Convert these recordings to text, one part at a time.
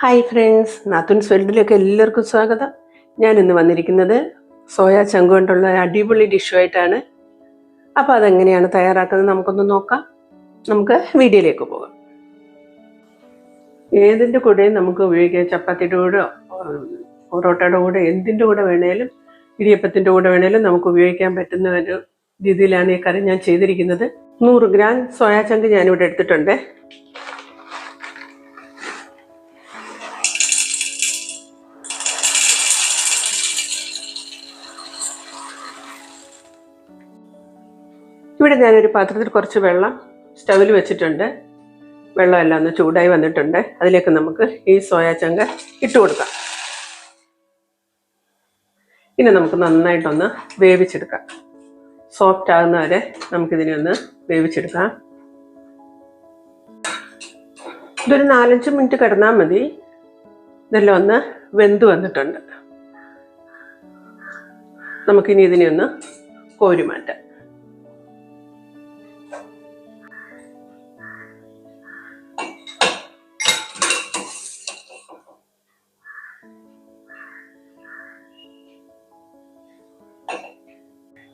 Hi friends നാത്തൂൻസ് വേൾഡിലേക്ക് എല്ലാവർക്കും സ്വാഗതം. ഞാൻ ഇന്ന് വന്നിരിക്കുന്നത് സോയാ ചങ്ക് കൊണ്ടുള്ള അടിപൊളി ഡിഷുമായിട്ടാണ് അപ്പോൾ അതെങ്ങനെയാണ് തയ്യാറാക്കുന്നത് നമുക്കൊന്ന് നോക്കാം. നമുക്ക് വീഡിയോയിലേക്ക് പോകാം. ഏതിന്റെ കൂടെയും നമുക്ക് ഉപയോഗിക്കാം? ചപ്പാത്തിയുടെ കൂടെ പൊറോട്ടയുടെ കൂടെ എന്തിന്റെ കൂടെ വേണേലും ഇടിയപ്പത്തിന്റെ കൂടെ വേണേലും നമുക്ക് ഉപയോഗിക്കാൻ പറ്റുന്ന ഒരു രീതിയിലാണ് ഈ കറി ഞാൻ ചെയ്തിരിക്കുന്നത്. നൂറ് ഗ്രാം സോയാ ചങ്ക് ഞാനിവിടെ എടുത്തിട്ടുണ്ട്. ഇവിടെ ഞാനൊരു പാത്രത്തിൽ കുറച്ച് വെള്ളം സ്റ്റവിൽ വെച്ചിട്ടുണ്ട്. വെള്ളമെല്ലാം ഒന്ന് ചൂടായി വന്നിട്ടുണ്ട്. അതിലേക്ക് നമുക്ക് ഈ സോയാ ചങ്ക ഇട്ട് കൊടുക്കാം. ഇനി നമുക്ക് നന്നായിട്ടൊന്ന് വേവിച്ചെടുക്കാം. സോഫ്റ്റ് ആകുന്ന വരെ നമുക്കിതിനെ ഒന്ന് വേവിച്ചെടുക്കാം. ഇതൊരു നാലഞ്ച് മിനിറ്റ് കിടന്നാൽ മതി. ഇതെല്ലാം ഒന്ന് വെന്ത് വന്നിട്ടുണ്ട്. നമുക്കിനി ഇതിനെ ഒന്ന് കോരി മാറ്റാം.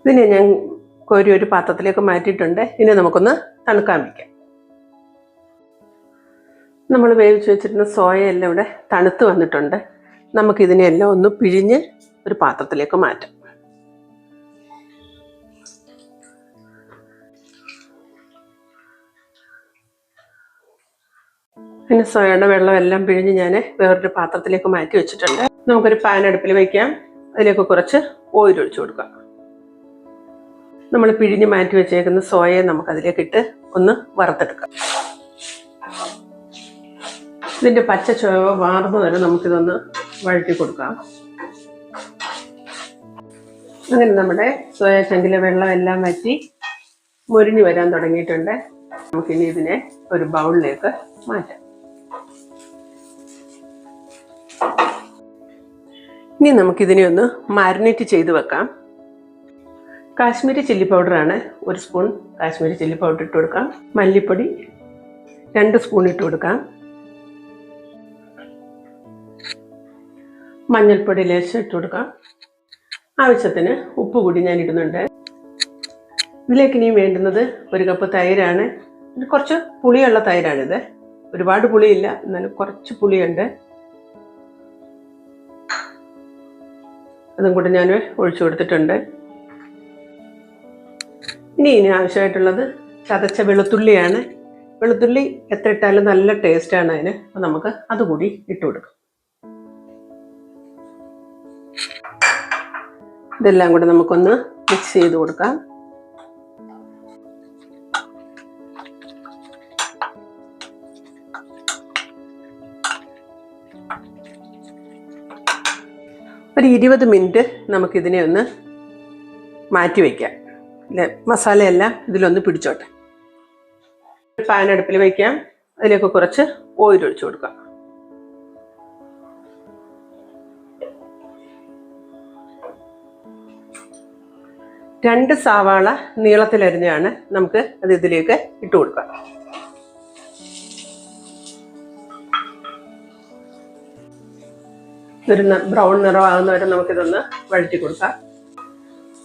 ഇതിനെ ഞാൻ കോരി ഒരു പാത്രത്തിലേക്ക് മാറ്റിയിട്ടുണ്ട്. ഇനി നമുക്കൊന്ന് തണുക്കാൻ വയ്ക്കാം നമ്മൾ വേവിച്ച് വെച്ചിരുന്ന സോയ എല്ലാം ഇവിടെ തണുത്ത് വന്നിട്ടുണ്ട്. നമുക്കിതിനെല്ലാം ഒന്ന് പിഴിഞ്ഞ് ഒരു പാത്രത്തിലേക്ക് മാറ്റാം. പിന്നെ സോയയുടെ വെള്ളമെല്ലാം പിഴിഞ്ഞ് ഞാൻ വേറൊരു പാത്രത്തിലേക്ക് മാറ്റി വെച്ചിട്ടുണ്ട്. നമുക്കൊരു പാൻ അടുപ്പിൽ വയ്ക്കാം അതിലേക്ക് കുറച്ച് ഓയിൽ ഒഴിച്ചു കൊടുക്കാം. നമ്മൾ പിഴിഞ്ഞ് മാറ്റി വെച്ചേക്കുന്ന സോയയെ നമുക്കതിലേക്കിട്ട് ഒന്ന് വറുത്തെടുക്കാം. ഇതിന്റെ പച്ച ചുവ വാർന്നു വരെ നമുക്കിതൊന്ന് വഴറ്റി കൊടുക്കാം. അങ്ങനെ നമ്മുടെ സോയ ചങ്കിലെ വെള്ളം എല്ലാം വറ്റി മുരിഞ്ഞു വരാൻ തുടങ്ങിയിട്ടുണ്ട്. നമുക്കിനി ഇതിനെ ഒരു ബൗളിലേക്ക് മാറ്റാം. ഇനി നമുക്കിതിനെ ഒന്ന് മാരിനേറ്റ് ചെയ്ത് വെക്കാം. കാശ്മീരി ചില്ലി പൗഡറാണ്. ഒരു സ്പൂൺ കാശ്മീരി ചില്ലി പൗഡർ ഇട്ട് കൊടുക്കാം. മല്ലിപ്പൊടി രണ്ട് സ്പൂൺ ഇട്ട് കൊടുക്കാം. മഞ്ഞൾപ്പൊടി ലേശം ഇട്ട് കൊടുക്കാം. ആവശ്യത്തിന് ഉപ്പ് കൂടി ഞാൻ ഇടുന്നുണ്ട്. ഇതിലേക്ക് ഇനി വേണ്ടുന്നത് ഒരു കപ്പ് തൈരാണ്. കുറച്ച് പുളിയുള്ള തൈരാണിത്. ഒരുപാട് പുളിയില്ല എന്നാലും കുറച്ച് പുളിയുണ്ട്. അതും കൂടി ഞാൻ ഒഴിച്ചു കൊടുത്തിട്ടുണ്ട്. ഇനി ഇനി ആവശ്യമായിട്ടുള്ളത് ചതച്ച വെളുത്തുള്ളിയാണ്. വെളുത്തുള്ളി എത്ര ഇട്ടാലും നല്ല ടേസ്റ്റാണ് അതിന്. അപ്പം നമുക്ക് അതുകൂടി ഇട്ട് കൊടുക്കാം. ഇതെല്ലാം കൂടെ നമുക്കൊന്ന് മിക്സ് ചെയ്ത് കൊടുക്കാം. ഒരു ഇരുപത് മിനിറ്റ് നമുക്കിതിനെ ഒന്ന് മാറ്റി വയ്ക്കാം. മസാലയെല്ലാം ഇതിലൊന്ന് പിടിച്ചോട്ടെ. പാൻ അടുപ്പിൽ വയ്ക്കാം അതിലേക്ക് കുറച്ച് ഓയിൽ ഒഴിച്ചു കൊടുക്കാം. രണ്ട് സവാള നീളത്തിലരിഞ്ഞാണ് നമുക്ക് അത് ഇതിലേക്ക് ഇട്ട് കൊടുക്കാം. ഒരു ബ്രൗൺ നിറമാകുന്നവരെ നമുക്കിതൊന്ന് വഴറ്റി കൊടുക്കാം.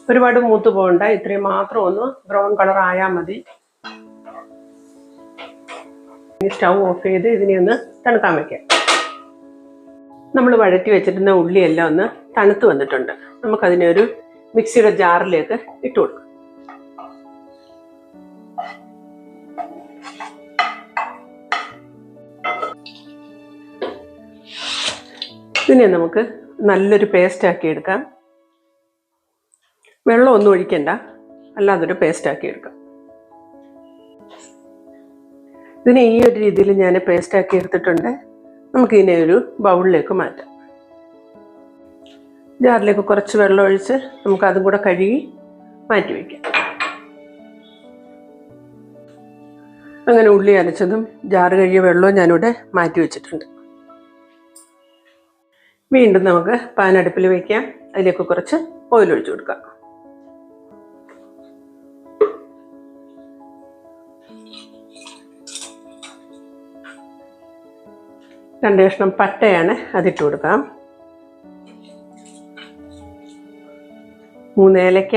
ഒരുപാട് മൂത്ത് പോകണ്ട. ഇത്രയും മാത്രം ഒന്ന് ബ്രൗൺ കളർ ആയാൽ മതി. സ്റ്റൗ ഓഫ് ചെയ്ത് ഇതിനെ ഒന്ന് തണുക്കാൻ വയ്ക്കാം നമ്മൾ വഴറ്റി വെച്ചിരുന്ന ഉള്ളിയെല്ലാം ഒന്ന് തണുത്ത് വന്നിട്ടുണ്ട്. നമുക്കതിനെ ഒരു മിക്സിയുടെ ജാറിലേക്ക് ഇട്ട് കൊടുക്കാം. ഇതിനെ നമുക്ക് നല്ലൊരു പേസ്റ്റ് ആക്കി എടുക്കാം. വെള്ളം ഒന്നും ഒഴിക്കണ്ട അല്ലാതൊരു പേസ്റ്റ് ആക്കി എടുക്കാം. ഇതിനെ ഈ ഒരു രീതിയിൽ ഞാൻ പേസ്റ്റ് ആക്കി എടുത്തിട്ടുണ്ട്. നമുക്കിതിനെ ഒരു ബൗളിലേക്ക് മാറ്റാം. ജാറിലേക്ക് കുറച്ച് വെള്ളം ഒഴിച്ച് നമുക്ക് അതും കൂടെ കഴുകി മാറ്റി വയ്ക്കാം. അങ്ങനെ ഉള്ളി അരച്ചതും ജാറ് കഴുകിയ വെള്ളവും ഞാനിവിടെ മാറ്റി വെച്ചിട്ടുണ്ട്. വീണ്ടും നമുക്ക് പാനടുപ്പിൽ വയ്ക്കാം. അതിലേക്ക് കുറച്ച് ഓയിൽ ഒഴിച്ചു കൊടുക്കാം. രണ്ട് കഷ്ണം പട്ടയാണ് അതിട്ട് കൊടുക്കാം. മൂന്ന് ഏലക്ക.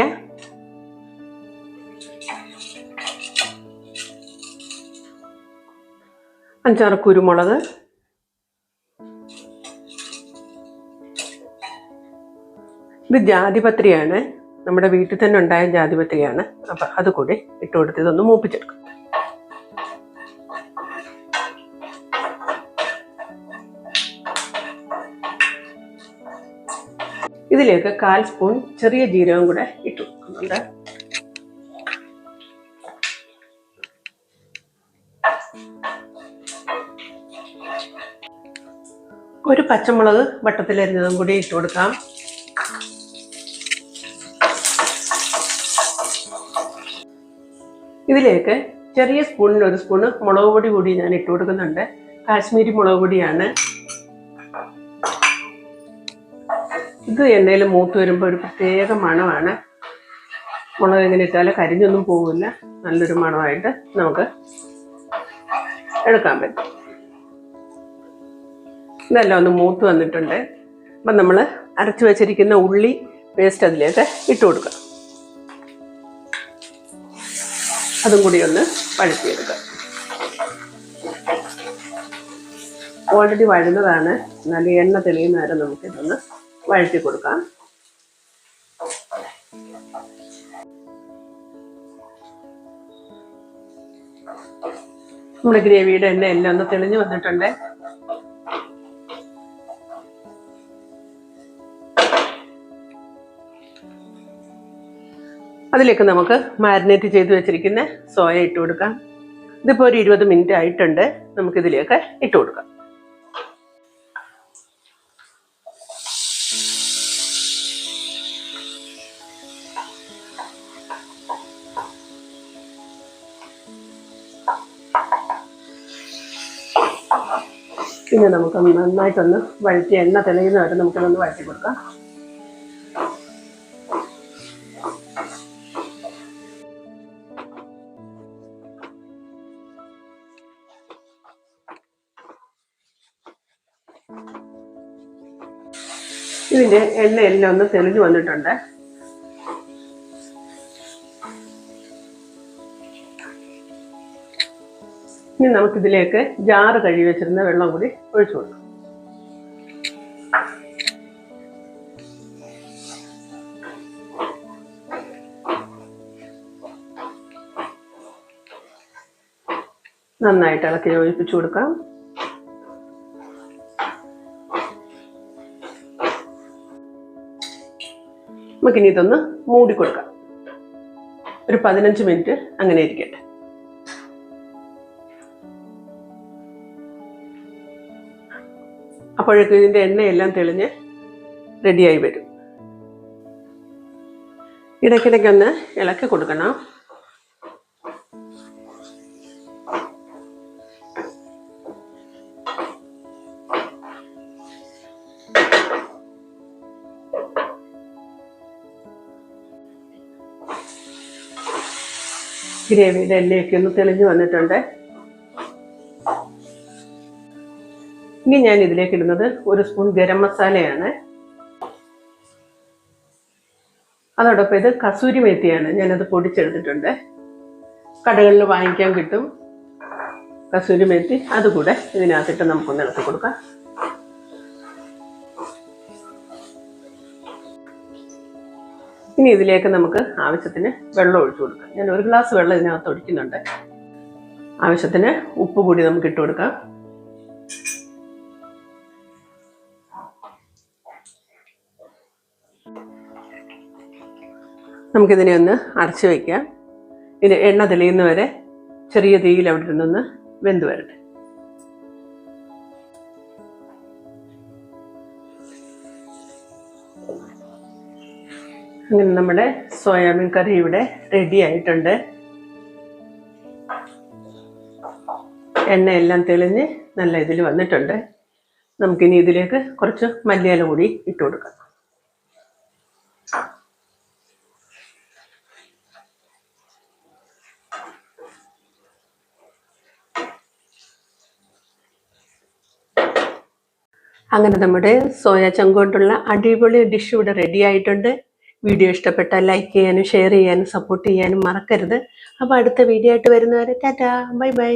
അഞ്ചാറ് കുരുമുളക്. ഇത് ജാതിപത്രിയാണ്. നമ്മുടെ വീട്ടിൽ തന്നെ ഉണ്ടായ ജാതിപത്രിയാണ്. അപ്പം അതുകൂടി ഇട്ട് ഇതൊന്ന് മൂപ്പിച്ചെടുക്കും. ഇതിലേക്ക് കാൽ സ്പൂൺ ചെറിയ ജീരകം കൂടെ ഇട്ടു. കൊടുക്കുന്നുണ്ട് ഒരു പച്ചമുളക് വട്ടത്തിലരിഞ്ഞതും കൂടി ഇട്ട് കൊടുക്കാം. ഇതിലേക്ക് ചെറിയ സ്പൂണിന് ഒരു സ്പൂണ് മുളക് പൊടി കൂടി ഞാൻ ഇട്ട് കൊടുക്കുന്നുണ്ട്. കാശ്മീരി മുളക് പൊടിയാണ്. ഇത് എണ്ണയിൽ മൂത്ത് വരുമ്പോൾ ഒരു പ്രത്യേക മണമാണ്. മുളക് എങ്ങനെ ഇട്ടാൽ കരിഞ്ഞൊന്നും പോകില്ല നല്ലൊരു മണമായിട്ട് നമുക്ക് എടുക്കാൻ പറ്റും. ഇതെല്ലാം ഒന്ന് മൂത്ത് വന്നിട്ടുണ്ട്. അപ്പം നമ്മൾ അരച്ച് വെച്ചിരിക്കുന്ന ഉള്ളി പേസ്റ്റ് അതിലേക്ക് ഇട്ട് കൊടുക്കുക. അതും കൂടി ഒന്ന് വഴറ്റിയെടുക്കുക ഓൾറെഡി വഴുന്നതാണ്. നല്ല എണ്ണ തെളിയുന്ന നേരം നമുക്ക് ഇതൊന്ന് വഴറ്റി കൊടുക്കാം. നമ്മുടെ ഗ്രേവിയുടെ എണ്ണ എല്ലാം ഒന്ന് തെളിഞ്ഞു വന്നിട്ടുണ്ട്. അതിലേക്ക് നമുക്ക് മാരിനേറ്റ് ചെയ്ത് വെച്ചിരിക്കുന്ന സോയ ഇട്ട് കൊടുക്കാം. ഇതിപ്പോൾ ഒരു ഇരുപത് മിനിറ്റ് ആയിട്ടുണ്ട്. നമുക്കിതിലേക്ക് ഇട്ട് കൊടുക്കാം. പിന്നെ നമുക്ക് നന്നായിട്ടൊന്ന് വഴറ്റി എണ്ണ തെളിയുന്നതായിട്ട് നമുക്കതൊന്ന് വഴറ്റി കൊടുക്കാം. ഇതിന്റെ എണ്ണ എല്ലാം ഒന്ന് തെളിഞ്ഞു വന്നിട്ടുണ്ട്. ഇനി നമുക്കിതിലേക്ക് ജാറ് കഴുകി വെച്ചിരുന്ന വെള്ളം കൂടി ഒഴിച്ചു കൊടുക്കാം. നന്നായിട്ട് ഇളക്കി യോജിപ്പിച്ചു കൊടുക്കാം. നമുക്കിനി ഇതൊന്ന് മൂടി കൊടുക്കാം. ഒരു പതിനഞ്ച് മിനിറ്റ് അങ്ങനെ ഇരിക്കട്ടെ. അപ്പോഴേക്കും ഇതിന്റെ എണ്ണയെല്ലാം തെളിഞ്ഞ് റെഡിയായി വരും. ഇടയ്ക്കിടയ്ക്കൊന്ന് ഇളക്കി കൊടുക്കണം. ഗ്രേവിയുടെ എണ്ണയൊക്കെ ഒന്ന് തെളിഞ്ഞു വന്നിട്ടുണ്ട്. ഇനി ഞാൻ ഇതിലേക്ക് ഇടുന്നത് ഒരു സ്പൂൺ ഗരം മസാലയാണ്. അതോടൊപ്പം ഇത് കസൂരി മേത്തിയാണ് ഞാനത് പൊടിച്ചെടുത്തിട്ടുണ്ട്. കടകളിൽ വാങ്ങിക്കാൻ കിട്ടും കസൂരി മേത്തി. അതുകൂടെ ഇതിനകത്തിട്ട് നമുക്കൊന്ന് ഇളക്കി കൊടുക്കാം. ഇനി ഇതിലേക്ക് നമുക്ക് ആവശ്യത്തിന് വെള്ളം ഒഴിച്ചു കൊടുക്കാം. ഞാൻ ഒരു ഗ്ലാസ് വെള്ളം ഇതിനകത്ത് ഒഴിക്കുന്നുണ്ട്. ആവശ്യത്തിന് ഉപ്പ് കൂടി നമുക്ക് ഇട്ട് കൊടുക്കാം. നമുക്കിതിനെ ഒന്ന് അടച്ചു വയ്ക്കാം. ഇത് എണ്ണ തെളിയുന്നവരെ ചെറിയ തീയിൽ അവിടെ ഇരുന്നൊന്ന് വെന്ത് വരട്ടെ. അങ്ങനെ നമ്മുടെ സോയാബീൻ കറി ഇവിടെ റെഡി ആയിട്ടുണ്ട്. എണ്ണയെല്ലാം തെളിഞ്ഞ് നല്ല ഇതിൽ വന്നിട്ടുണ്ട്. നമുക്കിനി ഇതിലേക്ക് കുറച്ച് മല്ലിയില കൂടി ഇട്ട് കൊടുക്കാം. അങ്ങനെ നമ്മുടെ സോയ ചങ്ക് കൊണ്ടുള്ള അടിപൊളി ഡിഷ് ഇവിടെ റെഡി ആയിട്ടുണ്ട്. വീഡിയോ ഇഷ്ടപ്പെട്ടാൽ ലൈക്ക് ചെയ്യാനും ഷെയർ ചെയ്യാനും സപ്പോർട്ട് ചെയ്യാനും മറക്കരുത്. അപ്പോൾ അടുത്ത വീഡിയോ ആയിട്ട് വരുന്നവരെ ടാറ്റാ ബൈ ബൈ